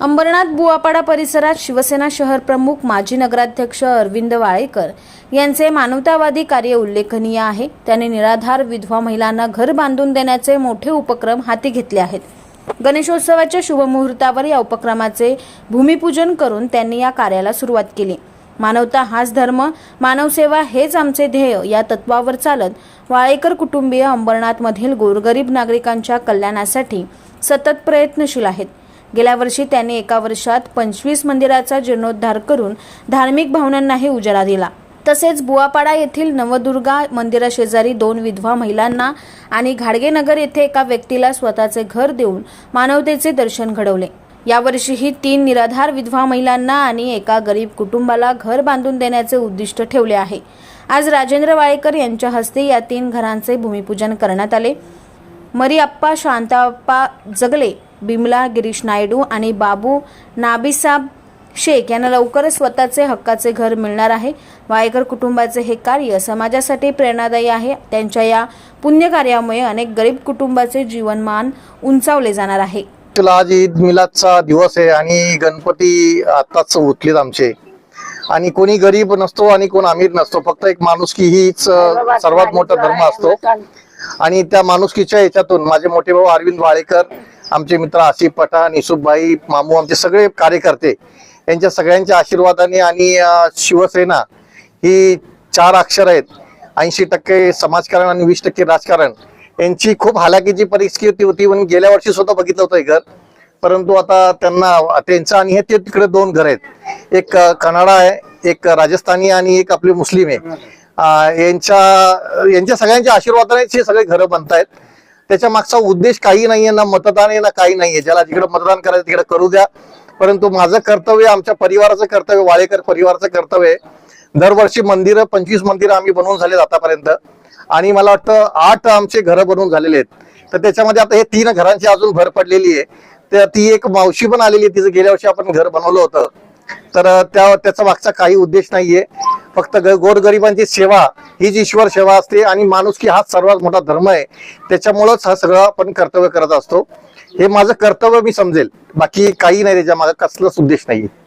अंबरनाथ बुवापाडा परिसरात शिवसेना शहर प्रमुख माजी नगराध्यक्ष अरविंद वाळेकर यांचे मानवतावादी कार्य उल्लेखनीय आहे. त्यांनी निराधार विधवा महिलांना घर बांधून देण्याचे मोठे उपक्रम हाती घेतले आहेत. गणेशोत्सवाच्या शुभमुहूर्तावर या उपक्रमाचे भूमिपूजन करून त्यांनी या कार्याला सुरुवात केली. मानवता हाच धर्म मानवसेवा हेच आमचे ध्येय या तत्वावर चालत वाळेकर कुटुंबीय अंबरनाथमधील गोरगरीब नागरिकांच्या कल्याणासाठी सतत प्रयत्नशील आहेत. गेल्या वर्षी त्यांनी एका वर्षात पंचवीस मंदिराचा जीर्णोद्धार करून धार्मिक भावनांनाही उजाळा दिला. तसेच बुवापाडा येथील नवदुर्गा मंदिराशेजारी दोन विधवा महिलांना आणि घाडगेनगर येथे एका व्यक्तीला स्वतःचे घर देऊन मानवतेचे दर्शन घडवले. यावर्षीही तीन निराधार विधवा महिलांना आणि एका गरीब कुटुंबाला घर बांधून देण्याचे उद्दिष्ट ठेवले आहे. आज राजेंद्र वाळेकर यांच्या हस्ते या तीन घरांचे भूमिपूजन करण्यात आले. मरिअप्पा शांताप्पा जगले बिमला गिरीश नायडू आणि बाबू नाबिसाब शेख यांना लवकरच स्वतःचे हक्काचे घर मिळणार आहे. वायकर कुटुंबाचे हे कार्य समाजासाठी प्रेरणादायी आहे. त्यांच्या या पुण्यकार्यामुळे अनेक गरीब कुटुंबाचे जीवनमान उंचावले जाणार आहे. तुला आज ईद मिलादचा दिवस आहे आणि गणपती आताच उठलेत आमचे. आणि कोणी गरीब नसतो आणि कोण अमीर नसतो. फक्त एक माणुसकी हीच सर्वात मोठा धर्म असतो. आणि त्या माणुसकीच्या याच्यातून माझे मोठे भाऊ अरविंद वाळेकर आमचे मित्र आसिफ पठाण युसुफभाई मामू आमचे सगळे कार्यकर्ते यांच्या सगळ्यांच्या आशीर्वादाने आणि शिवसेना ही चार अक्षर आहेत. ऐंशी टक्के समाजकारण आणि वीस टक्के राजकारण. यांची खूप हालाकीची परिस्थिती होती पण गेल्या वर्षी सुद्धा बघितलं होतं घर. परंतु आता त्यांना त्यांचं आणि हे ते तिकडे दोन घर आहेत. एक कनाडा आहे एक राजस्थानी आणि एक आपले मुस्लिम आहे. यांच्या यांच्या सगळ्यांच्या आशीर्वादाने हे सगळे घरं बनतायत. त्याच्या मागचा उद्देश काही नाहीये ना मतदान आहे ना काही नाहीये. ज्याला जिकडे मतदान करायचं तिकडे करू द्या. परंतु माझं कर्तव्य आमच्या परिवाराचं कर्तव्य वाळेकर परिवाराचं कर्तव्य आहे. दरवर्षी मंदिरं पंचवीस मंदिरं आम्ही बनवून झालेत आतापर्यंत. आणि मला वाटतं आठ आमचे घरं बनवून झालेले आहेत. तर त्याच्यामध्ये आता हे तीन घरांची अजून भर पडलेली आहे. तर ती एक मावशी पण आलेली आहे. तिचं गेल्या वर्षी आपण घर बनवलं होतं. तर त्या त्याचा मागचा काही उद्देश नाहीये. फक्त ग- गोरगरिबांची सेवा ही जी ईश्वर सेवा असते आणि माणुसकी हाच सर्वात मोठा धर्म आहे त्याच्यामुळंच हा सगळं आपण कर्तव्य करत असतो. हे माझं कर्तव्य मी समजेल. बाकी काही नाही त्याच्या माझा कसलाच उद्देश नाही